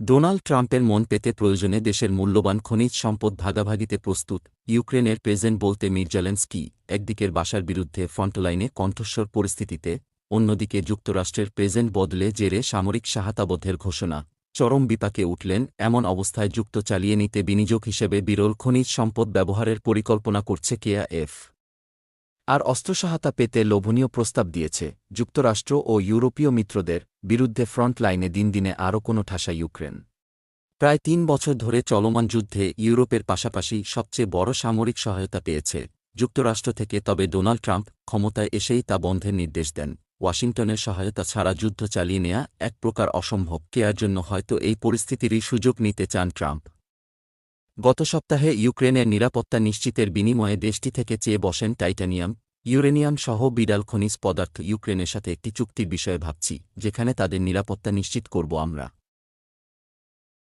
Donald ট্রাম্পের মন পেতে প্রয়োজনে দেশের মূল্যবান খনিজ সম্পদ ভাগাভাগিতে প্রস্তুত, ইউক্রেনের প্রেজেন্ট বলতে মির্জালেন্সকি একদিকের বাসার বিরুদ্ধে ফ্রন্টলাইনে কণ্ঠস্বর পরিস্থিতিতে, অন্যদিকে যুক্তরাষ্ট্রের প্রেজেন্ট বদলে জেরে সামরিক সাহাতাবদ্ধের ঘোষণা। চরম বিপাকে উঠলেন এমন অবস্থায় যুক্ত চালিয়ে নিতে বিনিয়োগ হিসেবে বিরল খনিজ সম্পদ ব্যবহারের পরিকল্পনা করছে কেয়া এফ আর অস্ত্রসহায়তা পেতে লোভনীয় প্রস্তাব দিয়েছে। যুক্তরাষ্ট্র ও ইউরোপীয় মিত্রদের বিরুদ্ধে ফ্রন্ট লাইনে দিন দিনে আরও কোনো ঠাসা ইউক্রেন। প্রায় তিন বছর ধরে চলমান যুদ্ধে ইউরোপের পাশাপাশি সবচেয়ে বড় সামরিক সহায়তা পেয়েছে যুক্তরাষ্ট্র থেকে, তবে ডোনাল্ড ট্রাম্প ক্ষমতায় এসেই তা বন্ধের নির্দেশ দেন। ওয়াশিংটনের সহায়তা ছাড়া যুদ্ধ চালিয়ে নেয়া এক প্রকার অসম্ভব। কেয়ার জন্য হয়তো এই পরিস্থিতিরই সুযোগ নিতে চান ট্রাম্প। গত সপ্তাহে ইউক্রেনের নিরাপত্তা নিশ্চিতের বিনিময়ে দেশটি থেকে চেয়ে বসেন টাইটানিয়াম, ইউরেনিয়াম সহ বিডাল খনিজ পদার্থ ইউক্রেনের সাথে একটি চুক্তির বিষয়ে ভাবছি, যেখানে তাদের নিরাপত্তা নিশ্চিত করব আমরা।